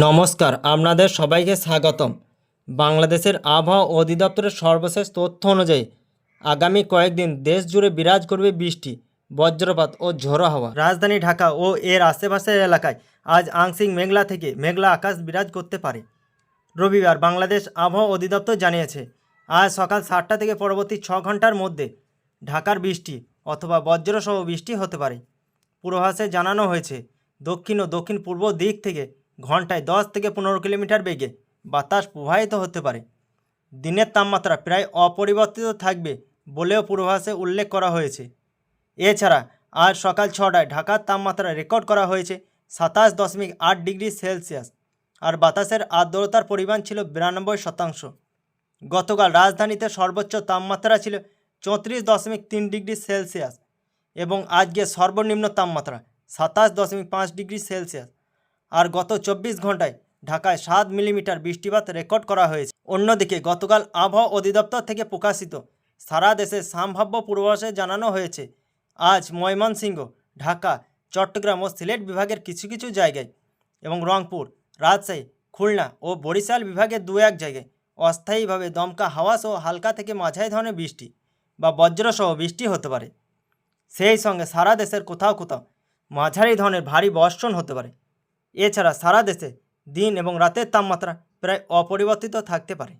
নমস্কার, আপনাদের সবাইকে স্বাগতম। বাংলাদেশের আবহাওয়া অধিদপ্তরের সর্বশেষ তথ্য অনুযায়ী, আগামী কয়েকদিন দেশ জুড়ে বিরাজ করবে বৃষ্টি, বজ্রপাত ও ঝোড়ো হাওয়া। রাজধানী ঢাকা ও এর আশেপাশের এলাকায় আজ আংশিক মেঘলা থেকে মেঘলা আকাশ বিরাজ করতে পারে। রবিবার বাংলাদেশ আবহাওয়া অধিদপ্তর জানিয়েছে, আজ সকাল সাতটা থেকে পরবর্তী ছ ঘণ্টার মধ্যে ঢাকার বৃষ্টি অথবা বজ্রসহ বৃষ্টি হতে পারে। পূর্বাভাসে জানানো হয়েছে, দক্ষিণ ও দক্ষিণ পূর্ব দিক থেকে ঘন্টায় দশ থেকে পনেরো কিলোমিটার বেগে। বাতাস প্রবাহিত হতে পারে। দিনের তাপমাত্রা প্রায় অপরিবর্তিত থাকবে বলেও পূর্বাভাসে উল্লেখ করা হয়েছে। এছাড়া আজ সকাল ছটায় ঢাকার তাপমাত্রা রেকর্ড করা হয়েছে সাতাশ দশমিক আট ডিগ্রি সেলসিয়াস আর বাতাসের আর্দ্রতার পরিমাণ ছিল বিরানব্বই শতাংশ। গতকাল রাজধানীতে সর্বোচ্চ তাপমাত্রা ছিল চৌত্রিশ দশমিক তিন ডিগ্রি সেলসিয়াস এবং আজকে সর্বনিম্ন তাপমাত্রা সাতাশ দশমিক পাঁচ ডিগ্রি সেলসিয়াস। আর গত চব্বিশ ঘন্টায় ঢাকায় সাত মিলিমিটার বৃষ্টিপাত রেকর্ড করা হয়েছে। অন্যদিকে গতকাল আবহাওয়া অধিদপ্তর থেকে প্রকাশিত সারা দেশে সম্ভাব্য পূর্বাভাসে জানানো হয়েছে, আজ ময়মনসিংহ, ঢাকা, চট্টগ্রাম ও সিলেট বিভাগের কিছু কিছু জায়গায় এবং রংপুর, রাজশাহী, খুলনা ও বরিশাল বিভাগের দু এক জায়গায় অস্থায়ীভাবে দমকা হাওয়া সহ হালকা থেকে মাঝারি ধরনের বৃষ্টি বা বজ্রসহ বৃষ্টি হতে পারে। সেই সঙ্গে সারা দেশের কোথাও কোথাও মাঝারি ধরনের ভারী বর্ষণ হতে পারে। এছাড়া সারা দেশে দিন এবং রাতের তাপমাত্রা প্রায় অপরিবর্তিত থাকতে পারে।